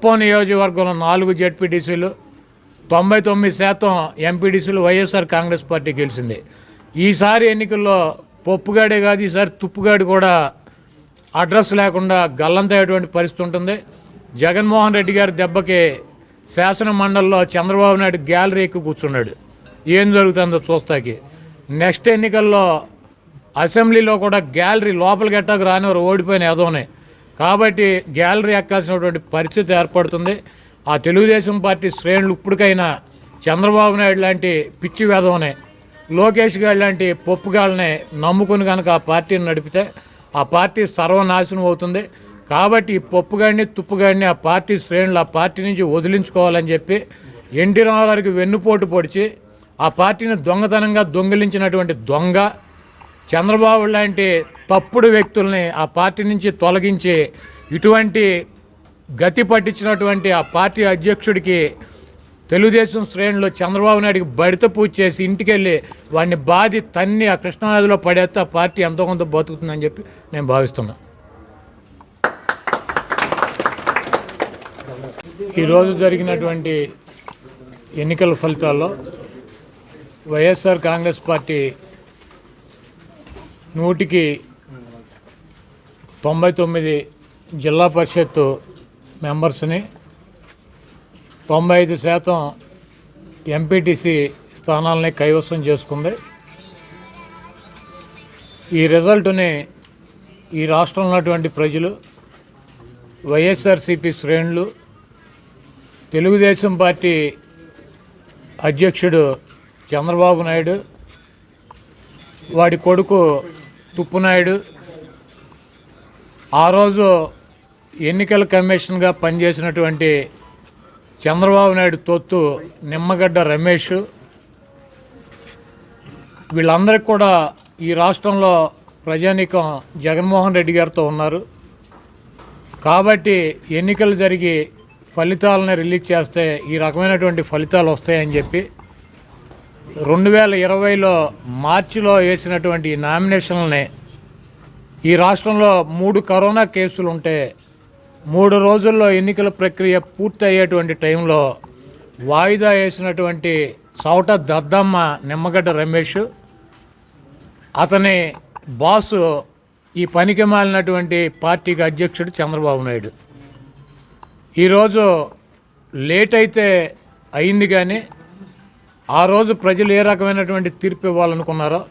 కుప్పం నియోజకవర్గంలో నాలుగు జెడ్పీటీసీలు తొంభై తొమ్మిది శాతం ఎంపీటీసీలు వైఎస్ఆర్ కాంగ్రెస్ పార్టీ గెలిచింది. ఈసారి ఎన్నికల్లో పప్పుగాడే కాదు ఈసారి తుప్పుగాడి కూడా అడ్రస్ లేకుండా గల్లంతయ్యేటువంటి పరిస్థితి ఉంటుంది. జగన్మోహన్ రెడ్డి గారి దెబ్బకి శాసన మండలిలో చంద్రబాబు నాయుడు గ్యాలరీ ఎక్కి కూర్చున్నాడు. ఏం జరుగుతుందో చూస్తాకి. నెక్స్ట్ ఎన్నికల్లో అసెంబ్లీలో కూడా గ్యాలరీ లోపలికి ఎట్టాకు రానివారు ఓడిపోయిన ఏదోనే కాబట్టి గ్యాలరీ ఎక్కాల్సినటువంటి పరిస్థితి ఏర్పడుతుంది. ఆ తెలుగుదేశం పార్టీ శ్రేణులు ఇప్పటికైనా చంద్రబాబు నాయుడు లాంటి పిచ్చి వేదవనే లోకేష్ గారు లాంటి పప్పుగాళ్ళని నమ్ముకుని కనుక ఆ పార్టీని నడిపితే ఆ పార్టీ సర్వనాశనం అవుతుంది. కాబట్టి ఈ పప్పుగాడిని తుప్పుగాడిని ఆ పార్టీ శ్రేణులు ఆ పార్టీ నుంచి వదిలించుకోవాలని చెప్పి ఎన్టీ రామారావుకి వెన్నుపోటు పొడిచి ఆ పార్టీని దొంగతనంగా దొంగిలించినటువంటి దొంగ చంద్రబాబు లాంటి తప్పుడు వ్యక్తుల్ని ఆ పార్టీ నుంచి తొలగించి ఇటువంటి గతి పట్టించినటువంటి ఆ పార్టీ అధ్యక్షుడికి తెలుగుదేశం శ్రేణిలో చంద్రబాబు నాయుడికి బడిత పూజ చేసి ఇంటికి వెళ్ళి వాడిని బాధి తన్ని ఆ కృష్ణానదిలో పడేస్తే ఆ పార్టీ ఎంతో కొంత బతుకుతుందని చెప్పి నేను భావిస్తున్నా. ఈరోజు జరిగినటువంటి ఎన్నికల ఫలితాల్లో వైఎస్ఆర్ కాంగ్రెస్ పార్టీ నూటికి తొంభై తొమ్మిది జిల్లా పరిషత్తు మెంబర్స్ని తొంభై ఐదు శాతం ఎంపీటీసీ స్థానాలని కైవసం చేసుకుంది. ఈ రిజల్ట్ని ఈ రాష్ట్రంలో ఉన్నటువంటి ప్రజలు వైఎస్ఆర్సీపీ శ్రేణులు తెలుగుదేశం పార్టీ అధ్యక్షుడు చంద్రబాబు నాయుడు వాడి కొడుకు తుప్పునాయుడు ఆ రోజు ఎన్నికల కమిషన్గా పనిచేసినటువంటి చంద్రబాబు నాయుడు తొత్తు నిమ్మగడ్డ రమేష్ వీళ్ళందరికీ కూడా ఈ రాష్ట్రంలో ప్రజానీకం జగన్మోహన్ రెడ్డి గారితో ఉన్నారు. కాబట్టి ఎన్నికలు జరిగి ఫలితాలను రిలీజ్ చేస్తే ఈ రకమైనటువంటి ఫలితాలు వస్తాయని చెప్పి రెండు వేల ఇరవైలో మార్చిలో వేసినటువంటి నామినేషన్లని ఈ రాష్ట్రంలో మూడు కరోనా కేసులు ఉంటే మూడు రోజుల్లో ఎన్నికల ప్రక్రియ పూర్తి అయ్యేటువంటి టైంలో వాయిదా వేసినటువంటి చౌట దద్దమ్మ నిమ్మగడ్డ రమేష్ అతని బాసు ఈ పనికి మాలినటువంటి పార్టీకి అధ్యక్షుడు చంద్రబాబు నాయుడు. ఈరోజు లేట్ అయితే అయింది కానీ ఆ రోజు ప్రజలు ఏ రకమైనటువంటి తీర్పు ఇవ్వాలనుకున్నారో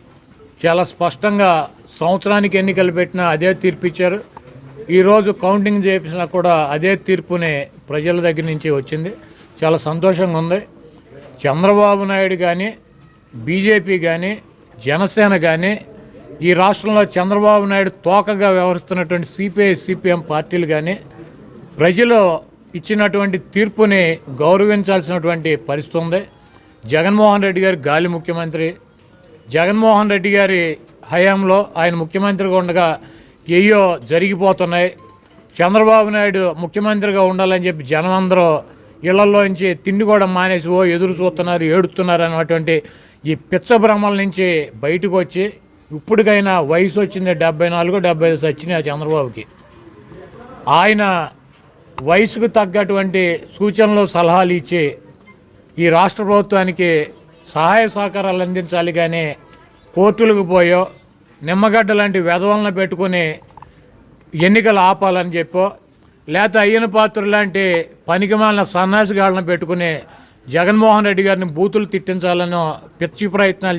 చాలా స్పష్టంగా సంవత్సరానికి ఎన్నికలు పెట్టినా అదే తీర్పు ఇచ్చారు. ఈరోజు కౌంటింగ్ చేసినా కూడా అదే తీర్పునే ప్రజల దగ్గర నుంచి వచ్చింది. చాలా సంతోషంగా ఉంది. చంద్రబాబు నాయుడు కానీ బీజేపీ కానీ జనసేన కానీ ఈ రాష్ట్రంలో చంద్రబాబు నాయుడు తోకగా వ్యవహరిస్తున్నటువంటి సిపిఐ సిపిఎం పార్టీలు కానీ ప్రజలు ఇచ్చినటువంటి తీర్పుని గౌరవించాల్సినటువంటి పరిస్థితి ఉంది. జగన్మోహన్ రెడ్డి గారు గాలి ముఖ్యమంత్రి. జగన్మోహన్ రెడ్డి గారి హయాంలో ఆయన ముఖ్యమంత్రిగా ఉండగా ఏయో జరిగిపోతున్నాయి. చంద్రబాబు నాయుడు ముఖ్యమంత్రిగా ఉండాలని చెప్పి జనమందరూ ఇళ్ళలోంచి తిండి కూడా మానేసి ఓ ఎదురు చూస్తున్నారు ఏడుస్తున్నారు అన్నటువంటి ఈ పిచ్చ భ్రమల నుంచి బయటకు వచ్చి ఇప్పటికైనా వయసు వచ్చింది డెబ్బై నాలుగు డెబ్బై ఐదు వచ్చినాయి ఆ చంద్రబాబుకి. ఆయన వయసుకు తగ్గటువంటి సూచనలు సలహాలు ఇచ్చి ఈ రాష్ట్ర ప్రభుత్వానికి సహాయ సహకారాలు అందించాలి కానీ కోర్టులకు పోయో నిమ్మగడ్డ లాంటి వెధవలను పెట్టుకుని ఎన్నికలు ఆపాలని చెప్పో లేకపోతే అయ్యన పాత్ర లాంటి పనికిమాలిన సన్నాసిగాళ్ళని పెట్టుకుని జగన్మోహన్ రెడ్డి గారిని బూతులు తిట్టించాలనో పిచ్చి ప్రయత్నాలు